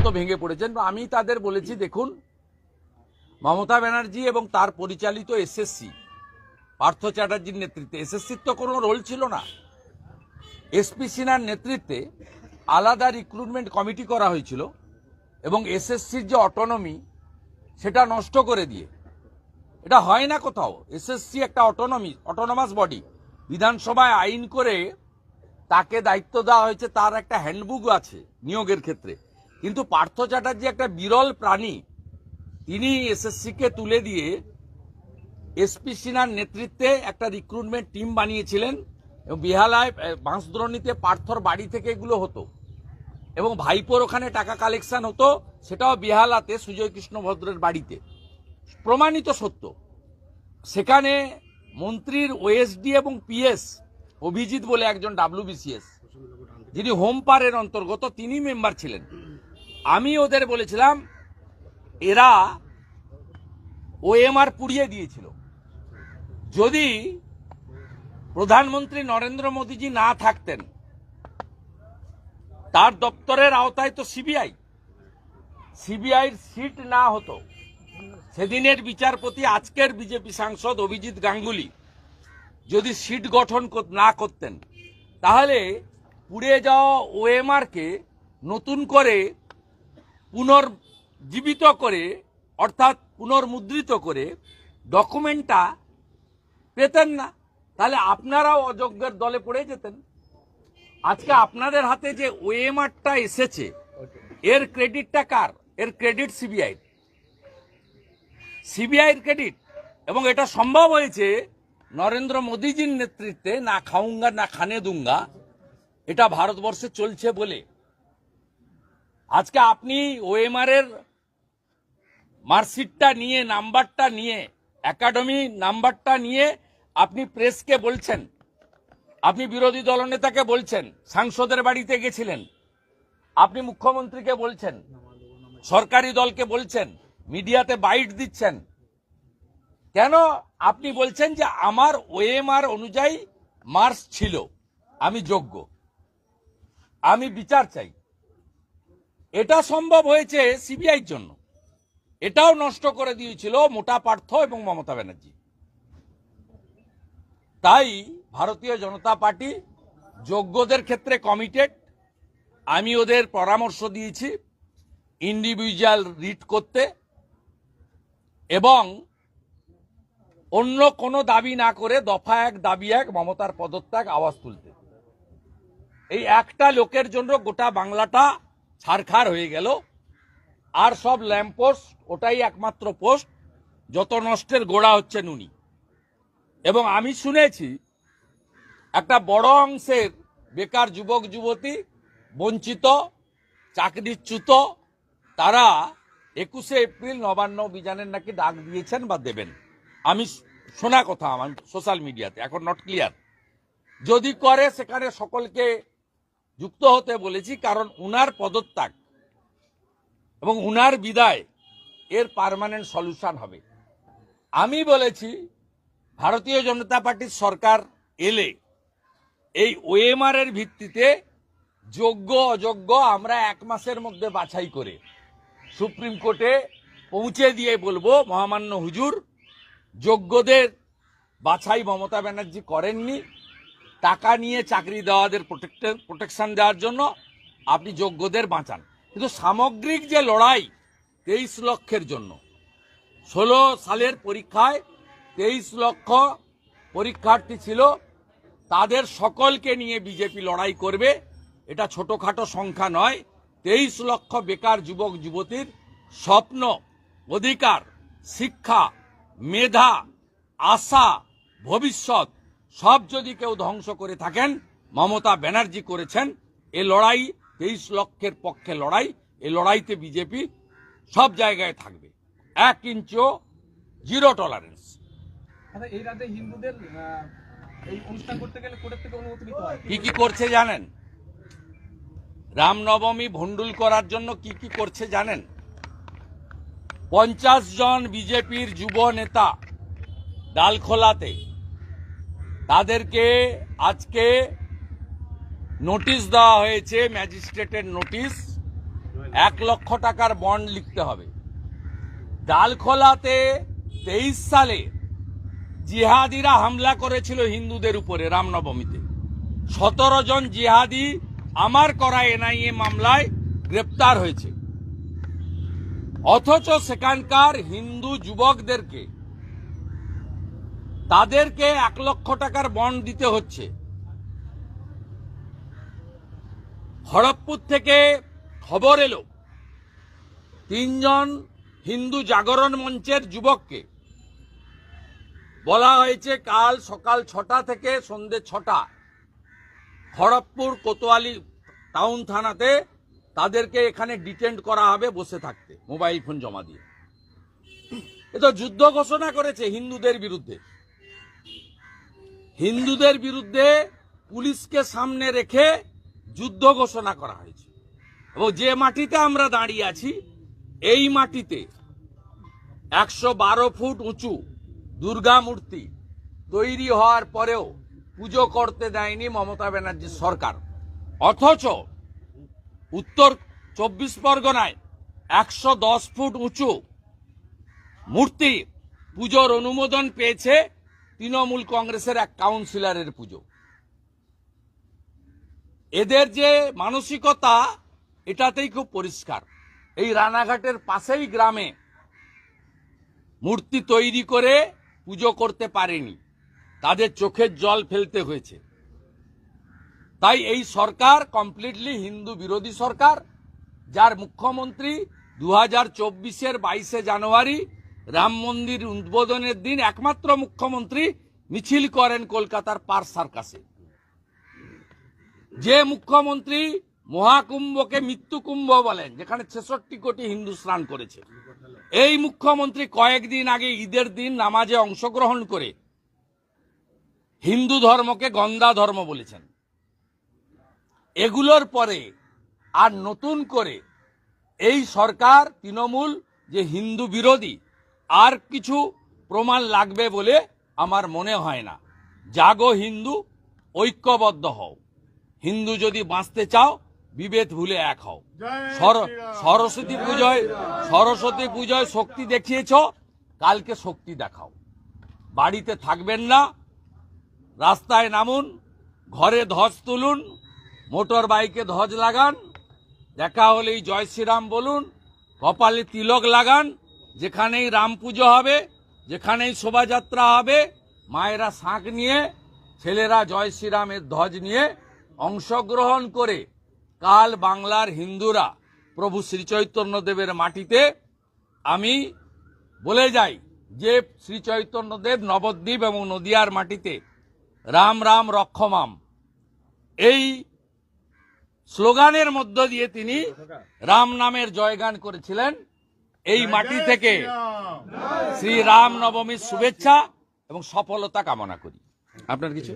মতো ভেঙে পড়েছেন। আমি তাদের বলেছি, দেখুন, মমতা ব্যানার্জি এবং তার পরিচালিত এসএসসি পার্থ চ্যাটার্জির নেতৃত্বে এসএসসির তো কোনো রোল ছিল না। এসপি সিনহার নেতৃত্বে আলাদা রিক্রুটমেন্ট কমিটি করা হয়েছিল এবং এসএসসির যে অটোনমি সেটা নষ্ট করে দিয়ে। এটা হয় না কোথাও। এসএসসি একটা অটোনমি অটোনমাস বডি বিধানসভায় আইন করে তাকে দায়িত্ব দেওয়া হয়েছে, তার একটা হ্যান্ডবুক আছে নিয়োগের ক্ষেত্রে। কিন্তু পার্থ চ্যাটার্জি একটা বিরল প্রাণী। তিনি এসএসসিকে তুলে দিয়ে এসপি সিনহার নেতৃত্বে একটা রিক্রুটমেন্ট টিম বানিয়েছিলেন এবং বিহালায় বাঁশদ্রোণীতে পার্থর বাড়ি থেকে এগুলো হতো। এবং ভাইপোর ওখানে টাকা কালেকশন হতো, সেটাও বিহালাতে সুজয় কৃষ্ণ ভদ্রের বাড়িতে। প্রমাণিত সত্য, সেখানে মন্ত্রীর ওএসডি এবং পিএস অভিজিৎ বলে একজন ডাব্লিউবিসিএস যিনি হোম পারের অন্তর্গত তিনি মেম্বার ছিলেন। আমি ওদের বলেছিলাম, এরা ওএমআর পুড়িয়ে দিয়েছিল। যদি প্রধানমন্ত্রী নরেন্দ্র মোদীজি না থাকতেন, তার দপ্তরের আওতায় তো সিবিআই সিবিআইর সিট না হতো। সেদিনের বিচারপতি, আজকের বিজেপি সাংসদ অভিজিৎ গাঙ্গুলি যদি সিট গঠন না করতেন, তাহলে পুড়ে যাওয়া ওএমআরকে নতুন করে পুনর্জীবিত করে, অর্থাৎ পুনর্মুদ্রিত করে ডকুমেন্টটা পেতেন না। তাহলে আপনারাও অযোগ্যের দলে পড়ে যেতেন। আজকে আপনাদের হাতে যে ওএমআরটা এসেছে, এর ক্রেডিটটা কার? এর ক্রেডিট সিবিআই। সিবিআইয়ের ক্রেডিট। এবং এটা সম্ভব হয়েছে নরেন্দ্র মোদীজির নেতৃত্বে, না খাউঙ্গা না খানে দুঙ্গা এটা ভারতবর্ষে চলছে বলে। আজকে আপনি ওএমআর এর মার্কশিটটা নিয়ে, নাম্বারটা নিয়ে, একাডেমি নাম্বারটা নিয়ে আপনি প্রেসকে বলছেন। আপনি বিরোধী দলনেতাকে বলছেন, সাংসদের বাড়িতে গেছিলেন। আপনি মুখ্যমন্ত্রীকে বলছেন, সরকারি দলকে বলছেন, মিডিয়াতে বাইট দিচ্ছেন। কেন? আপনি বলছেন যে আমার ওএমআর অনুযায়ী মার্কস ছিল। আমি যোগ্য। আমি বিচার চাই। এটা সম্ভব হয়েছে সিবিআইর জন্য। এটাও নষ্ট করে দিয়েছিল মোটা পার্থ এবং মমতা ব্যানার্জি। তাই ভারতীয় জনতা পার্টি যোগ্যদের ক্ষেত্রে কমিটেড আমি ওদের পরামর্শ দিয়েছি ইন্ডিভিজুয়াল রিট করতে এবং অন্য কোনো দাবি না করে দফা এক, দাবি এক, মমতার পদত্যাগ, আওয়াজ তুলতে। এই একটা লোকের জন্য গোটা বাংলাটা ছারখার হয়ে গেল। আর সব ল্যাম্পোস্ট ওটাই একমাত্র পোস্ট, যত নষ্টের গোড়া হচ্ছেন উনি। এবং আমি শুনেছি একটা বড় অংশের বেকার যুবক, যুবতী, বঞ্চিত, চাকরিচ্যুত, তারা একুশে এপ্রিল নবান্ন অভিযানের নাকি ডাক দিয়েছেন বা দেবেন। আমি শোনা কথা, আমার সোশ্যাল মিডিয়াতে, এখন নট ক্লিয়ার। যদি করে, সেখানে সকলকে যুক্ত হতে বলেছি কারণ উনার পদত্যাগ এবং উনার বিদায় এর পার্মানেন্ট সলিউশন হবে। আমি বলেছি, ভারতীয় জনতা পার্টির সরকার এলে এই ওএমআর এর ভিত্তিতে যোগ্য, অযোগ্য আমরা এক মাসের মধ্যে বাছাই করে সুপ্রিম কোর্টে পৌঁছে দিয়ে বলব, মহামান্য হুজুর, যোগ্যদের বাছাই মমতা ব্যানার্জি করেননি। টাকা নিয়ে চাকরি দেওয়াদের প্রোটেকশন দেওয়ার জন্য আপনি যোগ্যদের বাঁচান। কিন্তু সামগ্রিক যে লড়াই, তেইশ লক্ষের জন্য, ষোলো সালের পরীক্ষায় তেইশ লক্ষ পরীক্ষার্থী ছিল, তাদের সকলকে নিয়ে বিজেপি লড়াই করবে, এটা ছোটোখাটো সংখ্যা নয়, তেইশ লক্ষ বেকার যুবক, যুবতীর স্বপ্ন, অধিকার, শিক্ষা, মেধা, আশা, ভবিষ্যৎ সব যদি কেউ ধ্বংস করে থাকেন মমতা ব্যানার্জি করেছেন এ লড়াই তেইশ লক্ষের পক্ষে লড়াই এই লড়াইতে বিজেপি সব জায়গায় থাকবে। এক ইঞ্চও জিরো টলারেন্স আচ্ছা এই রাতে হিন্দুদের আহ, এই অনুষ্ঠান করতে গেলে থেকে অনুমতি নিতে হয়। কি কি করছে জানেন? রামনবমী ভণ্ডুল করার জন্য কি কি করছে জানেন? পঞ্চাশ জন বিজেপির যুব নেতা ডালখোলাতে তাদেরকে আজকে নোটিশ দেওয়া হয়েছে, ম্যাজিস্ট্রেটের নোটিশ। এক লক্ষ টাকার বন্ড লিখতে হবে। ডালখোলাতে তেইশ সালে জিহাদিরা হামলা করেছিল হিন্দুদের উপরে রামনবমীতে। সতেরো জন জিহাদি আমার করা এনআইএ মামলায় গ্রেপ্তার হয়েছে। অথচ সেখানকার হিন্দু যুবকদেরকে তাদেরকে এক লক্ষ টাকার বন্ড দিতে হচ্ছে। খড়গপুর থেকে খবর এলো, তিনজন হিন্দু জাগরণ মঞ্চের যুবককে। বলা হয়েছে কাল সকাল ছটা থেকে সন্ধে ছটা খড়গপুর কোতোয়ালি টাউন থানাতে তাদেরকে এখানে ডিটেন্ড করা হবে বসে থাকতে, মোবাইল ফোন জমা দিয়ে। এ তো যুদ্ধ ঘোষণা করেছে হিন্দুদের বিরুদ্ধে। হিন্দুদের বিরুদ্ধে পুলিশকে সামনে রেখে যুদ্ধ ঘোষণা করা হয়েছে। এবং যে মাটিতে আমরা দাঁড়িয়ে আছি, এই মাটিতে একশো বারো ফুট উঁচু দুর্গা মূর্তি তৈরি হওয়ার পরেও পুজো করতে দেয়নি মমতা ব্যানার্জির সরকার। অথচ উত্তর চব্বিশ পরগনায় একশো দশ ফুট উঁচু মূর্তি পুজোর অনুমোদন পেয়েছে তৃণমূল কংগ্রেসের এক কাউন্সিলরের পুজো। এদের যে মানসিকতা, এটাতেই খুব পরিষ্কার। এই রানাঘাটের পাশেই গ্রামে মূর্তি তৈরি করে পুজো করতে পারেনি। তাদের চোখের জল ফেলতে হয়েছে। তাই এই সরকার কমপ্লিটলি হিন্দু বিরোধী সরকার, যার মুখ্যমন্ত্রী দু হাজার চব্বিশের বাইশে জানুয়ারি রাম মন্দির উদ্বোধনের দিন একমাত্র মুখ্যমন্ত্রী মিছিল করেন কলকাতার পার সার্কাসে। যে মুখ্যমন্ত্রী মহাকুম্ভকে মৃত্যু কুম্ভ বলেন, যেখানে ছেষট্টি কোটি হিন্দু স্নান করেছে, এই মুখ্যমন্ত্রী কয়েকদিন আগে ঈদের দিন নামাজে অংশগ্রহণ করে হিন্দু ধর্মকে গন্দা ধর্ম বলেছেন। এগুলোর পরে আর নতুন করে এই সরকার তৃণমূল যে হিন্দু বিরোধী আর কিছু প্রমাণ লাগবে বলে আমার মনে হয় না। জাগো হিন্দু ঐক্যবদ্ধ হও। হিন্দু যদি বাঁচতে চাও বিভেদ ভুলে এক হও। সর- সরস্বতী পুজোয় সরস্বতী পুজোয় শক্তি দেখিয়েছ কালকে শক্তি দেখাও। বাড়িতে থাকবেন না রাস্তায় নামুন ঘরে ধ্বজ তুলুন মোটর বাইকে ধ্বজ লাগান দেখা হলেই জয় শ্রীরাম বলুন কপালে তিলক লাগান যেখানেই রাম পুজো হবে, যেখানেই শোভাযাত্রা হবে, মায়েরা শাঁখ নিয়ে, ছেলেরা জয় শ্রীরামের ধ্বজ নিয়ে অংশগ্রহণ করে কাল বাংলার হিন্দুরা প্রভু শ্রীচৈতন্যদেবের মাটিতে, আমি বলে যাই যে শ্রী চৈতন্যদেব নবদ্বীপ এবং নদিয়ার মাটিতে, রাম রাম রক্ষমাম। এই স্লোগানের মধ্য দিয়ে তিনি রাম নামের জয়গান করেছিলেন। এই মাটি থেকে শ্রী রাম নবমীর শুভেচ্ছা এবং সফলতা কামনা করি। আপনার কিছু?